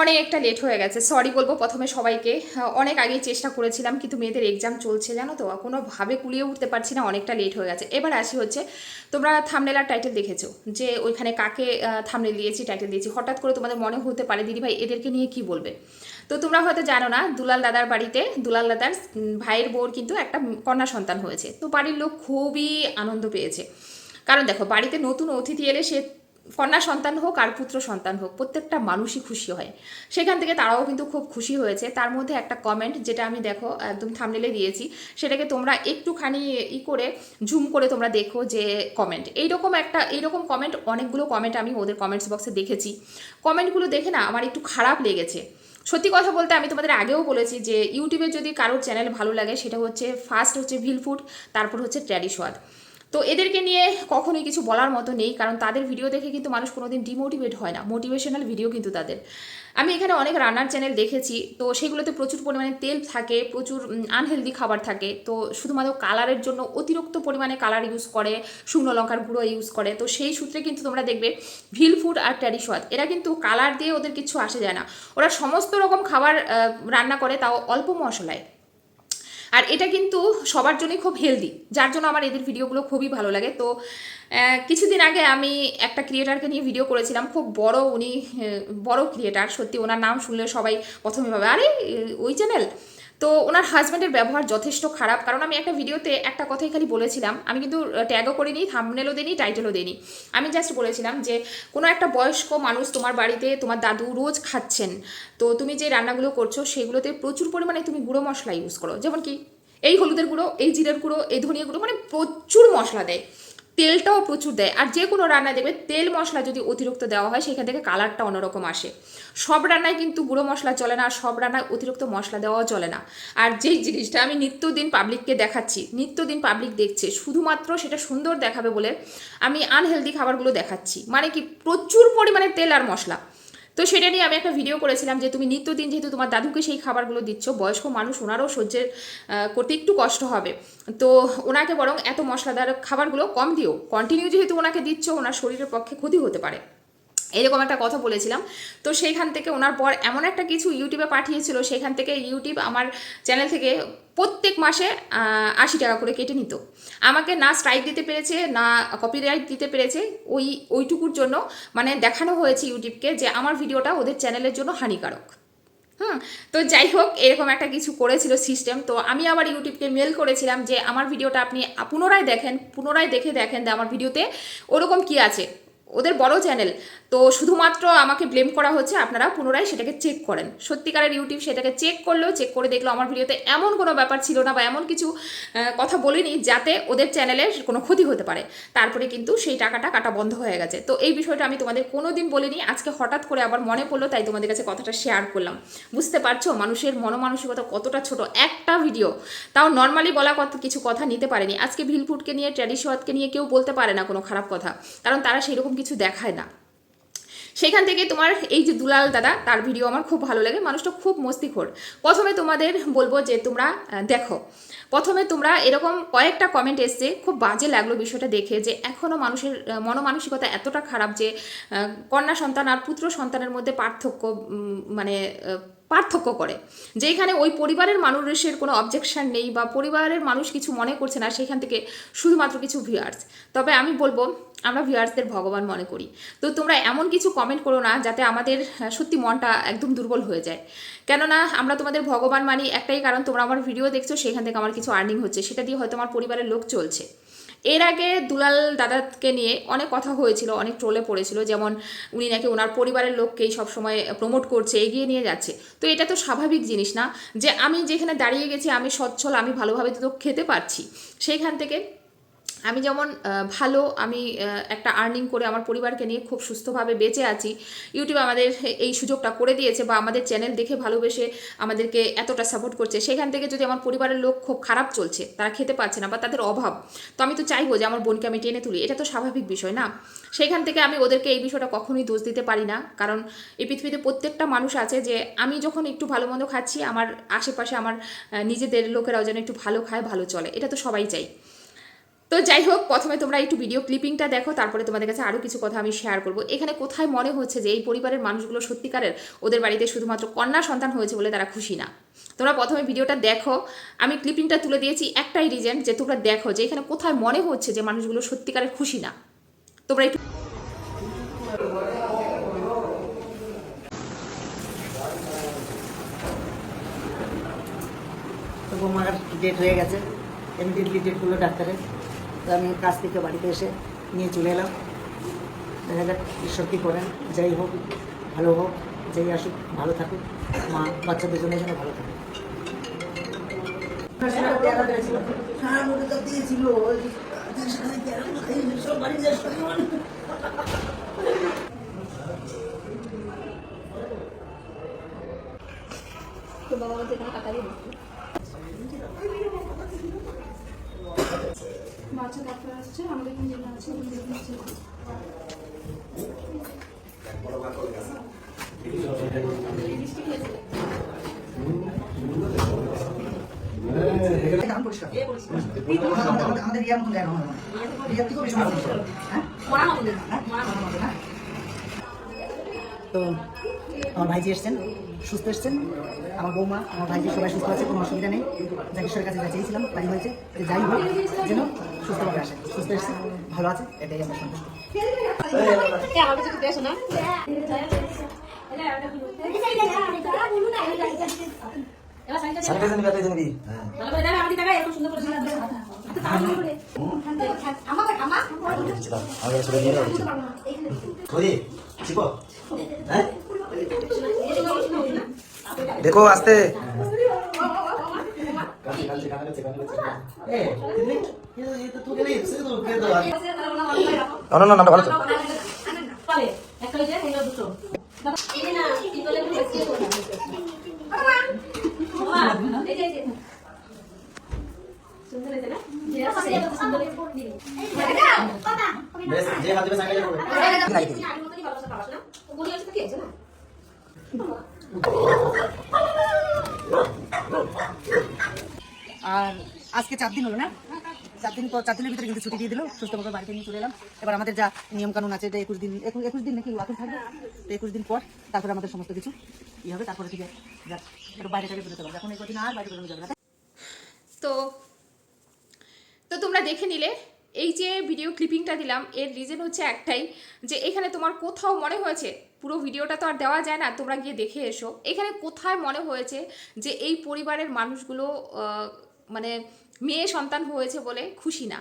অনেকটা লেট হয়ে গেছে। সরি বলব প্রথমে সবাইকে। অনেক আগেই চেষ্টা করেছিলাম, কিন্তু মেয়েদের এক্সাম চলছে, জানো তো? কোনোভাবে কুলিয়ে উঠতে পারছি না, অনেকটা লেট হয়ে গেছে। এবার আসি হচ্ছে, তোমরা থামনেল আর টাইটেল দেখেছ? যে ওইখানে কাকে থামনেল দিয়েছি টাইটেল দিয়েছি। হঠাৎ করে তোমাদের মনে হতে পারে, দিদিভাই, এদেরকে নিয়ে কি বলবে? তো তোমরা হয়তো জানো না, দুলাল দাদার বাড়িতে, দুলাল দাদার ভাইয়ের বউর কিন্তু একটা কন্যা সন্তান হয়েছে। তো বাড়ির লোক খুবই আনন্দ পেয়েছে। কারণ দেখো, বাড়িতে নতুন অতিথি এলে সে কন্যা সন্তান হোক আর পুত্র সন্তান হোক, প্রত্যেকটা মানুষই খুশি হয়। সেখান থেকে তারাও কিন্তু খুব খুশি হয়েছে। তার মধ্যে একটা কমেন্ট যেটা আমি দেখো, একদম থামনেলে দিয়েছি। সেটাকে তোমরা একটুখানি ই করে ঝুম করে তোমরা দেখো যে কমেন্ট এইরকম একটা, এইরকম কমেন্ট অনেকগুলো কমেন্ট আমি ওদের কমেন্টস বক্সে দেখেছি। কমেন্টগুলো দেখে না আমার একটু খারাপ লেগেছে। সত্যি কথা বলতে আমি তোমাদের আগেও বলেছি যে ইউটিউবে যদি কারোর চ্যানেল ভালো লাগে, সেটা হচ্ছে ফার্স্ট হচ্ছে ভিল ফুড তারপর হচ্ছে ট্র্যাডিসওয়াদ তো এদেরকে নিয়ে কখনোই কিছু বলার মতো নেই, কারণ তাদের ভিডিও দেখে কিন্তু মানুষ কোনোদিন ডিমোটিভেট হয় না। মোটিভেশনাল ভিডিও কিন্তু তাদের। আমি এখানে অনেক রান্নার চ্যানেল দেখেছি, তো সেগুলোতে প্রচুর পরিমাণে তেল থাকে, প্রচুর আনহেলদি খাবার থাকে। তো শুধুমাত্র কালারের জন্য অতিরিক্ত পরিমাণে কালার ইউজ করে, শুকনো লঙ্কার গুঁড়ো ইউজ করে। তো সেই সূত্রে কিন্তু তোমরা দেখবে ভিল ফুড আর ট্র্যাডিশওয়াদ এরা কিন্তু কালার দিয়ে ওদের কিছু আসে যায় না। ওরা সমস্ত রকম খাবার রান্না করে, তাও অল্প মশলায়। আর এটা কিন্তু সবার জন্যই খুব হেলদি যার জন্য আমার এদের ভিডিওগুলো খুবই ভালো লাগে। তো কিছুদিন আগে আমি একটা ক্রিয়েটারকে নিয়ে ভিডিও করেছিলাম, খুব বড় উনি বড় ক্রিয়েটার সত্যি ওনার নাম শুনলে সবাই প্রথমে ভাবে, আরে, ওই চ্যানেল তো ওনার হাজব্যান্ডের ব্যবহার যথেষ্ট খারাপ। কারণ আমি একটা ভিডিওতে একটা কথাই খালি বলেছিলাম। আমি কিন্তু ট্যাগও করিনি থামনেলও দিইনি টাইটেলও দিইনি। আমি জাস্ট বলেছিলাম যে, কোনো একটা বয়স্ক মানুষ তোমার বাড়িতে তোমার দাদু রোজ খাচ্ছেন, তো তুমি যে রান্নাগুলো করছ, সেগুলোতে প্রচুর পরিমাণে তুমি গুঁড়ো মশলা ইউজ করো। যেমন কি, এই হলুদের গুঁড়ো, এই জিরের গুঁড়ো, এই ধনিয়া গুঁড়ো মানে প্রচুর মশলা দেয়। তেলটাও প্রচুর দেয়। আর যে কোনো রান্নায় দেখবে তেল মশলা যদি অতিরিক্ত দেওয়া হয়, সেখান থেকে কালারটা অন্যরকম আসে। সব রান্নায় কিন্তু গুঁড়ো মশলা চলে না, আর সব রান্নায় অতিরিক্ত মশলা দেওয়াও চলে না। আর যেই জিনিসটা আমি নিত্যদিন পাবলিককে দেখাচ্ছি, নিত্যদিন পাবলিক দেখছে, শুধুমাত্র সেটা সুন্দর দেখাবে বলে আমি আনহেলদি খাবারগুলো দেখাচ্ছি। মানে কি, প্রচুর পরিমাণে তেল আর মশলা। তো সেটা নিয়ে আমি একটা ভিডিও করেছিলাম যে তুমি নিত্যদিন যেহেতু তোমার দাদুকে সেই খাবারগুলো দিচ্ছ, বয়স্ক মানুষ ওনারও সহ্যের করতে একটু কষ্ট হবে। তো ওনাকে বরং এত মশলাদার খাবারগুলো কম দিও। কন্টিনিউ যেহেতু ওনাকে দিচ্ছ, ওনার শরীরের পক্ষে ক্ষতি হতে পারে। এরকম একটা কথা বলেছিলাম। তো সেইখান থেকে ওনার পর এমন একটা কিছু ইউটিউবে পাঠিয়েছিল সেখান থেকে ইউটিউব আমার চ্যানেল থেকে প্রত্যেক মাসে আশি টাকা করে কেটে নিত। আমাকে না স্ট্রাইক দিতে পেরেছে, না কপিরাইট দিতে পেরেছে, ওই, ওইটুকুর জন্য মানে দেখানো হয়েছে ইউটিউবকে যে আমার ভিডিওটা ওদের চ্যানেলের জন্য হানিকারক। হুম, তো যাই হোক, এরকম একটা কিছু করেছিল সিস্টেম তো আমি আবার ইউটিউবকে মেল করেছিলাম যে, আমার ভিডিওটা আপনি পুনরায় দেখেন, পুনরায় দেখে দেখেন যে আমার ভিডিওতে ওরকম কি আছে। ওদের বড় চ্যানেল তো শুধুমাত্র আমাকে ব্লেম করা হচ্ছে, আপনারা পুনরায় সেটাকে চেক করেন। সত্যিকারের ইউটিউব সেটাকে চেক করলেও চেক করে দেখল আমার ভিডিওতে এমন কোনো ব্যাপার ছিল না বা এমন কিছু কথা বলিনি যাতে ওদের চ্যানেলের কোনো ক্ষতি হতে পারে। তারপরে কিন্তু সেই টাকাটা কাটা বন্ধ হয়ে গেছে। তো এই বিষয়টা আমি তোমাদের কোনো দিন বলিনি, আজকে হঠাৎ করে আবার মনে পড়ল, তাই তোমাদের কাছে কথাটা শেয়ার করলাম। বুঝতে পারছ, মানুষের মনোমানসিকতা কতটা ছোট? একটা ভিডিও তাও নর্মালি বলা কত কিছু কথা নিতে পারেনি। আজকে ভিলফুডকে নিয়ে ট্র্যাডিশনকে নিয়ে কেউ বলতে পারে না কোনো খারাপ কথা, কারণ তারা সেরকম কিছু দেখায় না। সেখান থেকে তোমার এই যে দুলাল দাদা, তার ভিডিও আমার খুব ভালো লাগে। মানুষটা খুব মস্তিখোর। প্রথমে তোমাদের বলব যে তোমরা দেখো। প্রথমে তোমরা এরকম কয়েকটা কমেন্ট এসছে, খুব বাজে লাগল বিষয়টা দেখে যে এখনও মানুষের মনোমানসিকতা এতটা খারাপ যে কন্যা সন্তান আর পুত্র সন্তানের মধ্যে পার্থক্য মানে পার্থক্য করে। যেখানে ওই পরিবারের মানুষের কোনো অবজেকশন নেই বা পরিবারের মানুষ কিছু মনে করছে না সেখান থেকে শুধুমাত্র কিছু ভিউয়ার্স তবে আমি বলব, আমরা ভিউয়ার্সদের ভগবান মনে করি। তো তোমরা এমন কিছু কমেন্ট করো না, যাতে আমাদের সত্যি মনটা একদম দুর্বল হয়ে যায়। কেননা, আমরা তোমাদের ভগবান মানি, একটাই কারণ তোমরা আমার ভিডিও দেখছ সেখান থেকে আমার কিছু আর্নিং হচ্ছে। সেটা দিয়ে হয়তো আমার পরিবারের লোক চলছে। এর আগে দুলাল দাদাকে নিয়ে অনেক কথা হয়েছিল, অনেক ট্রোলে পড়েছিল, যেমন উনি নাকি ওনার পরিবারের লোককেই সবসময় প্রমোট করছে, এগিয়ে নিয়ে যাচ্ছে। তো এটা তো স্বাভাবিক জিনিস না যে আমি যেখানে দাঁড়িয়ে গেছি, আমি সচ্ছল, আমি ভালোভাবে তো খেতে পারছি। সেইখান থেকে আমি যেমন ভালো, আমি একটা আর্নিং করে আমার পরিবারকে নিয়ে খুব সুস্থভাবে বেঁচে আছি। ইউটিউব আমাদের এই সুযোগটা করে দিয়েছে বা আমাদের চ্যানেল দেখে ভালোবেসে আমাদেরকে এতটা সাপোর্ট করছে। সেখান থেকে যদি আমার পরিবারের লোক খুব খারাপ চলছে, তারা খেতে পাচ্ছে না বা তাদের অভাব, তো আমি তো চাইব যে আমার বোনকে আমি টেনে তুলি। এটা তো স্বাভাবিক বিষয় না। সেখান থেকে আমি ওদেরকে এই বিষয়টা কখনোই দোষ দিতে পারি না। কারণ এই পৃথিবীতে প্রত্যেকটা মানুষ আছে যে, আমি যখন একটু ভালো মন্দ খাচ্ছি, আমার আশেপাশে আমার নিজেদের লোকেরাও যেন একটু ভালো খায়, ভালো চলে। এটা তো সবাই চাই তো যাই হোক প্রথমে তোমরা একটু ভিডিও ক্লিপিংটা দেখো, তারপরে তোমাদের কাছে আরও কিছু কথা আমি শেয়ার করব। এখানে কোথায় মনে হচ্ছে যে এই পরিবারের মানুষগুলো সত্যিকারের ওদের বাড়িতে শুধুমাত্র কন্যা সন্তান হয়েছে বলে তারা খুশি না? তোমরা প্রথমে ভিডিওটা দেখো। আমি ক্লিপিংটা তুলে দিয়েছি একটাই রিজন যে তোমরা দেখো যে এখানে কোথায় মনে হচ্ছে যে মানুষগুলো সত্যিকারের খুশি না। তোমরা একটু বৌমার ডেট হয়ে গেছে। ইমিডিয়েটলি ডেট করল ডাক্তারে তো আমি কাজ থেকে বাড়িতে এসে নিয়ে চলে এলাম। দেখা যাক ঈশ্বর কী করেন। যাই হোক ভালো হোক যাই আসুক ভালো থাকুক। মা বাচ্চাদের জন্য যেন ভালো থাকুক ডাক্তার আসছে আমাদের এখানে যেটা আছে। ওখানে যেটা আমাদের ইয়ার মতন দেখো ইয়ার থেকেও বেশি ভালো হ্যাঁ? তো আমার ভাইজি এসছেন সুস্থ এসছেন। আমার বৌমা আমার ভাইজি সবাই সুস্থ আছে কোনো অসুবিধা নেই। জাকিশ্বরের কাছে যা চেয়েছিলাম তাই হয়েছে। যাই হোক যেন সুস্থভাবে আসে সুস্থ এসছে। ভালো আছে এটাই আমরা সন্তুষ্ট। স্যানিটাইজার নিবি না? না না ভালো তো আর আজকে চার দিন হলো না? চার দিন পর চার দিনের ভিতরে কিন্তু ছুটি দিয়ে দিলো। দিল সুস্থভাবে বাড়িতে নিয়ে চলে এলাম। এবার আমাদের যা নিয়মকানুন আছে, যে একুশ দিন একুশ দিন নাকি এখন থাকবে, তো একুশ দিন পর তারপরে আমাদের সমস্ত কিছু ই হবে। তারপরে থেকে একটু বাইরে টাইরে বেরোতে পারবে। এখন এই কদিন আর বাইরে বেরোনো যাবে না। তো তো তোমরা দেখে নিলে, এই যে ভিডিও ক্লিপিংটা দিলাম, এর রিজন হচ্ছে একটাই, যে এখানে তোমার কোথাও মনে হয়েছে, পুরো ভিডিওটা তো আর দেওয়া যায় না, তোমরা গিয়ে দেখে এসো। এখানে কোথায় মনে হয়েছে যে এই পরিবারের মানুষগুলো মানে মেয়ে সন্তান হয়েছে বলে খুশি না।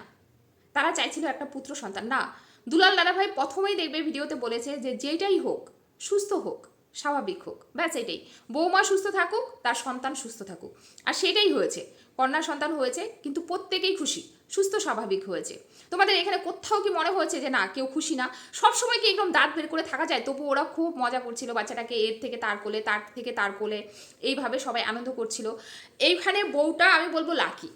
তারা চাইছিল একটা পুত্র সন্তান। না, দুলাল দাদাভাই প্রথমেই দেখবে ভিডিওতে বলেছে যে যেটাই হোক, সুস্থ হোক, স্বাভাবিক হোক, ব্যাস এটাই। বৌমা সুস্থ থাকুক, তার সন্তান সুস্থ থাকুক। আর সেটাই হয়েছে। কন্যা সন্তান হয়েছে, কিন্তু প্রত্যেকেই খুশি, সুস্থ স্বাভাবিক হয়েছে। তোমাদের এখানে কোথাও কি মনে হয়েছে যে না, কেউ খুশি না? সবসময় কি একদম দাঁত বের করে থাকা যায়? তবু ওরা খুব মজা করছিল বাচ্চাটাকে এর থেকে তার কোলে, তার থেকে তার কোলে। এইভাবে সবাই আনন্দ করছিল। এইখানে বউটা, আমি বলব, লাকি।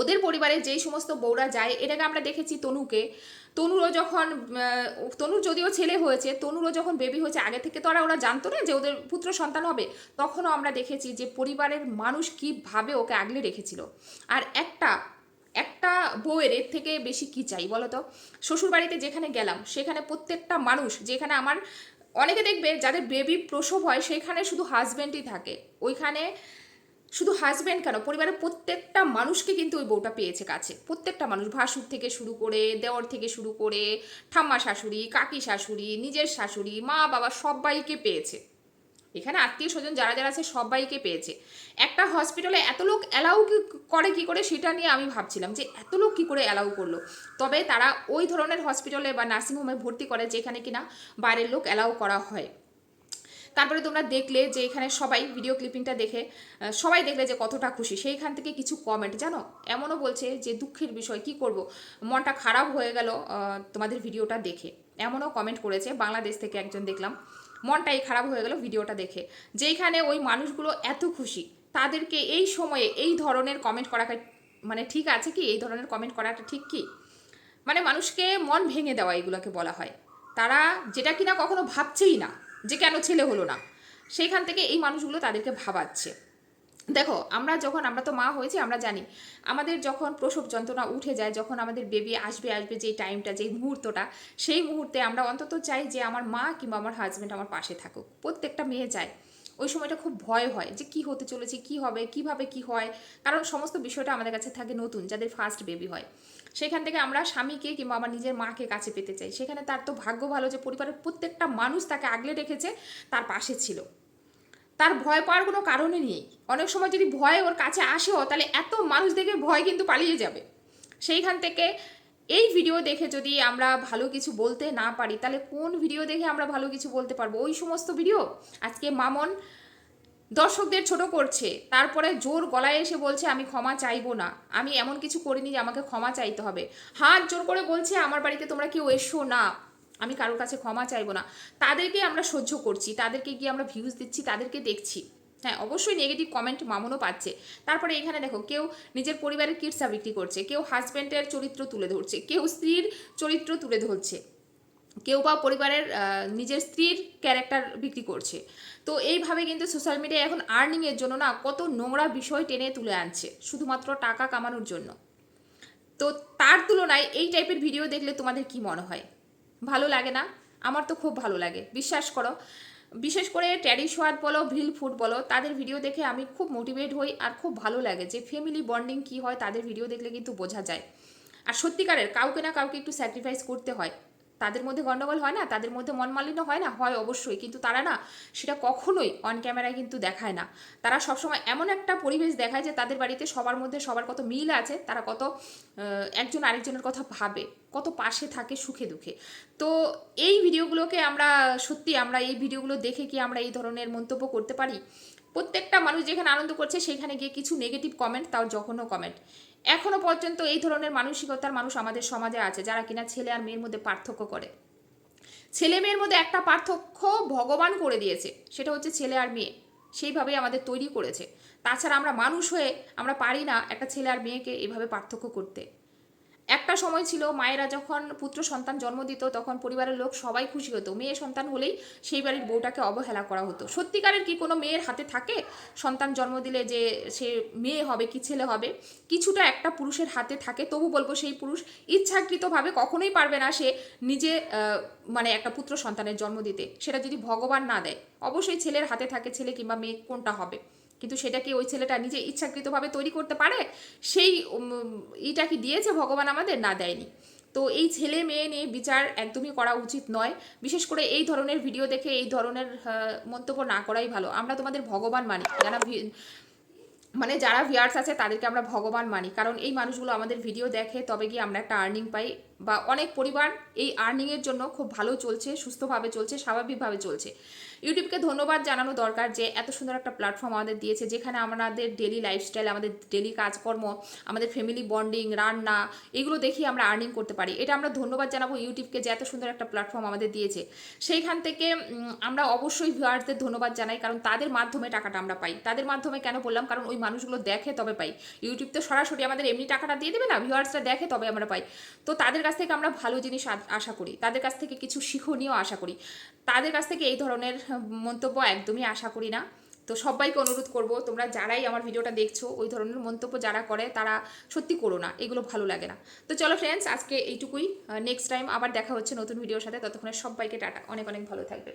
ওদের পরিবারে যেই সমস্ত বউরা যায়, এটাকে আমরা দেখেছি তনুকে। তনুরও যখন তনুর যদিও ছেলে হয়েছে, তনুরও যখন বেবি হয়েছে, আগে থেকে তো আর ওরা জানতো না যে ওদের পুত্র সন্তান হবে। তখনও আমরা দেখেছি যে পরিবারের মানুষ কীভাবে ওকে আগলে রেখেছিল। আর একটা একটা বউয়ের এর থেকে বেশি কি চাই বলো তো? শ্বশুরবাড়িতে যেখানে গেলাম, সেখানে প্রত্যেকটা মানুষ, যেখানে আমার, অনেকে দেখবে যাদের বেবি প্রসব হয়, সেখানে শুধু হাজব্যান্ডই থাকে। ওইখানে শুধু হাজব্যান্ড কেন? পরিবারের প্রত্যেকটা মানুষকে কিন্তু ওই বউটা পেয়েছে কাছে। প্রত্যেকটা মানুষ, ভাসুর থেকে শুরু করে, দেওর থেকে শুরু করে, ঠাম্মা শাশুড়ি, কাকি শাশুড়ি, নিজের শাশুড়ি, মা বাবা সবাইকে পেয়েছে। এখানে আত্মীয় স্বজন যারা যারা আছে সবাইকে পেয়েছে। একটা হসপিটালে এত লোক অ্যালাউ করে, কি করে সেটা নিয়ে আমি ভাবছিলাম যে এত লোক কি করে অ্যালাউ করল? তবে তারা ওই ধরনের হসপিটালে বা নার্সিংহোমে ভর্তি করে যেখানে কিনা বাইরের লোক অ্যালাউ করা হয়। তারপরে তোমরা দেখলে যে এখানে সবাই ভিডিও ক্লিপিংটা দেখে সবাই দেখলে যে কতটা খুশি। সেইখান থেকে কিছু কমেন্ট জানো? এমনও বলছে যে দুঃখের বিষয়, কি করব? মনটা খারাপ হয়ে গেল তোমাদের ভিডিওটা দেখে। এমনও কমেন্ট করেছে, বাংলাদেশ থেকে একজন দেখলাম। মনটাই খারাপ হয়ে গেল ভিডিওটা দেখে। যেইখানে ওই মানুষগুলো এত খুশি, তাদেরকে এই সময়ে এই ধরনের কমেন্ট করাটা মানে ঠিক আছে কি? এই ধরনের কমেন্ট করাটা ঠিক কি? মানে মানুষকে মন ভেঙে দেওয়া এগুলোকে বলা হয়। তারা যেটা কিনা কখনো ভাবছেই না। যে কেন ছেলে হলো না। সেইখান থেকে এই মানুষগুলো তাদেরকে ভাবাচ্ছে। দেখো, আমরা যখন, আমরা তো মা হয়েছি, আমরা জানি, আমাদের যখন প্রসব যন্ত্রণা উঠে যায়, যখন আমাদের বেবি আসবে আসবে যেই টাইমটা যেই মুহূর্তটা, সেই মুহূর্তে আমরা অন্তত চাই যে আমার মা কিংবা আমার হাজব্যান্ড আমার পাশে থাকুক। প্রত্যেকটা মেয়ে চায়। ওই সময়টা খুব ভয় হয় যে কি হতে চলেছে, কি হবে, কীভাবে কি হয়? কারণ সমস্ত বিষয়টা আমাদের কাছে থাকে নতুন, যাদের ফার্স্ট বেবি হয়। সেখান থেকে আমরা স্বামীকে কিংবা আমার নিজের মাকে কাছে পেতে চাই। সেখানে তার তো ভাগ্য ভালো যে পরিবারের প্রত্যেকটা মানুষ তাকে আগলে রেখেছে, তার পাশে ছিল। তার ভয় পাওয়ার কোনো কারণই নেই। অনেক সময় যদি ভয় ওর কাছে আসেও, তাহলে এত মানুষ দেখে ভয় কিন্তু পালিয়ে যাবে। সেইখান থেকে এই ভিডিও দেখে যদি আমরা ভালো কিছু বলতে না পারি, তাহলে কোন ভিডিও দেখে আমরা ভালো কিছু বলতে পারব? ওই সমস্ত ভিডিও আজকে মামন দর্শকদের ছোট করছে। তারপরে জোর গলায় এসে বলছে, আমি ক্ষমা চাইব না। আমি এমন কিছু করিনি যে আমাকে ক্ষমা চাইতে হবে। হাত জোর করে বলছে, আমার বাড়িতে তোমরা কেউ এসো না। আমি কারোর কাছে ক্ষমা চাইব না। তাদেরকে আমরা সহ্য করছি। তাদেরকে গিয়ে আমরা ভিউজ দিচ্ছি, তাদেরকে দেখছি। হ্যাঁ অবশ্যই নেগেটিভ কমেন্ট মামুনও পাচ্ছে। তারপরে এখানে দেখো, কেউ নিজের পরিবারের কিটসা বিক্রি করছে, কেউ হাজব্যান্ডের চরিত্র তুলে ধরছে, কেউ স্ত্রীর চরিত্র তুলে ধরছে। কেউ বা পরিবারের নিজের স্ত্রীর ক্যারেক্টার বিক্রি করছে। তো এইভাবে কিন্তু সোশ্যাল মিডিয়ায় এখন আর্নিংয়ের জন্য না কত নোংরা বিষয় টেনে তুলে আনছে, শুধুমাত্র টাকা কামানোর জন্য। তো তার তুলনায় এই টাইপের ভিডিও দেখলে তোমাদের কি মনে হয়? ভালো লাগে না? আমার তো খুব ভালো লাগে, বিশ্বাস করো। বিশেষ করে ট্যাডি সোয়াদ বলো ভিল ফুড বলো, তাদের ভিডিও দেখে আমি খুব মোটিভেট হই আর খুব ভালো লাগে যে ফ্যামিলি বন্ডিং কি হয়, তাদের ভিডিও দেখলে কিন্তু বোঝা যায়। আর সত্যিকারের, কাউকে না কাউকে একটু স্যাক্রিফাইস করতে হয়। তাদের মধ্যে গন্ডগোল হয় না, তাদের মধ্যে মনমালিন্য হয় না? হয় অবশ্যই, কিন্তু তারা না সেটা কখনোই অন ক্যামেরায় কিন্তু দেখায় না। তারা সবসময় এমন একটা পরিবেশ দেখায় যে তাদের বাড়িতে সবার মধ্যে সবার কত মিল আছে, তারা কত একজন আরেকজনের কথা ভাবে, কত পাশে থাকে সুখে দুঃখে। তো এই ভিডিওগুলোকে আমরা, সত্যি আমরা এই ভিডিওগুলো দেখে কি আমরা এই ধরনের মন্তব্য করতে পারি? প্রত্যেকটা মানুষ যেখানে আনন্দ করছে, সেখানে গিয়ে কিছু নেগেটিভ কমেন্ট তাও জঘন্য কমেন্ট এখনও পর্যন্ত এই ধরনের মানসিকতার মানুষ আমাদের সমাজে আছে, যারা কিনা ছেলে আর মেয়ের মধ্যে পার্থক্য করে। ছেলে মেয়ের মধ্যে একটা পার্থক্য ভগবান করে দিয়েছে, সেটা হচ্ছে ছেলে আর মেয়ে। সেইভাবেই আমাদের তৈরি করেছে। তাছাড়া আমরা মানুষ হয়ে আমরা পারি না একটা ছেলে আর মেয়েকে এভাবে পার্থক্য করতে। একটা সময় ছিল মায়েরা যখন পুত্র সন্তান জন্ম দিত, তখন পরিবারের লোক সবাই খুশি হতো। মেয়ে সন্তান হলেই সেই বাড়ির বউটাকে অবহেলা করা হতো। সত্যিকারের কি কোনো মেয়ের হাতে থাকে? সন্তান জন্ম দিলে যে সে মেয়ে হবে কি ছেলে হবে, কিছুটা একটা পুরুষের হাতে থাকে। তবু বলব সেই পুরুষ ইচ্ছাকৃতভাবে কখনোই পারবে না সে নিজে মানে একটা পুত্র সন্তানের জন্ম দিতে। সেটা যদি ভগবান না দেয়, অবশ্যই ছেলের হাতে থাকে, ছেলে কিংবা মেয়ে কোনটা হবে? কিন্তু সেটা কি ওই ছেলেটা নিজে ইচ্ছাকৃতভাবে তৈরি করতে পারে, সেই ইটা কি দিয়েছে ভগবান আমাদের? না দেয়নি। তো এই ছেলে মেয়ে নিয়ে বিচার একদমই করা উচিত নয়। বিশেষ করে এই ধরনের ভিডিও দেখে এই ধরনের মন্তব্য না করাই ভালো। আমরা তোমাদের ভগবান মানি। যারা মানে যারা ভিয়ার্স আছে তাদেরকে আমরা ভগবান মানি। কারণ এই মানুষগুলো আমাদের ভিডিও দেখে তবে গিয়ে আমরা একটা আর্নিং পাই। বা অনেক পরিবার এই আর্নিংয়ের জন্য খুব ভালো চলছে, সুস্থভাবে চলছে, স্বাভাবিকভাবে চলছে। ইউটিউবকে ধন্যবাদ জানানো দরকার যে এত সুন্দর একটা প্ল্যাটফর্ম আমাদের দিয়েছে, যেখানে আমাদের ডেলি লাইফস্টাইল আমাদের ডেলি কাজকর্ম, আমাদের ফ্যামিলি বন্ডিং রান্না, এগুলো দেখি আমরা আর্নিং করতে পারি। এটা আমরা ধন্যবাদ জানাব ইউটিউবকে যে এত সুন্দর একটা প্ল্যাটফর্ম আমাদের দিয়েছে। সেইখান থেকে আমরা অবশ্যই ভিউয়ার্সদের ধন্যবাদ জানাই, কারণ তাদের মাধ্যমে টাকাটা আমরা পাই। তাদের মাধ্যমে কেন বললাম? কারণ ওই মানুষগুলো দেখে তবে পাই। ইউটিউব তো সরাসরি আমাদের এমনি টাকাটা দিয়ে দেবে না ভিউয়ার্সরা দেখে তবে আমরা পাই। তো তাদের কাছ থেকে আমরা ভালো জিনিস আশা করি। তাদের কাছ থেকে কিছু শিখনীয় আশা করি। তাদের কাছ থেকে এই ধরনের মন্তব্য একদমই আশা করি না। তো সবাইকে অনুরোধ করব, তোমরা যারাই আমার ভিডিওটা দেখছ, ওই ধরনের মন্তব্য যারা করে, তারা সত্যি করো না, এগুলো ভালো লাগে না। তো চলো ফ্রেন্ডস আজকে এইটুকুই। নেক্সট টাইম আবার দেখা হচ্ছে নতুন ভিডিওর সাথে। ততক্ষণে সবাইকে টাটা। অনেক অনেক ভালো থাকবে।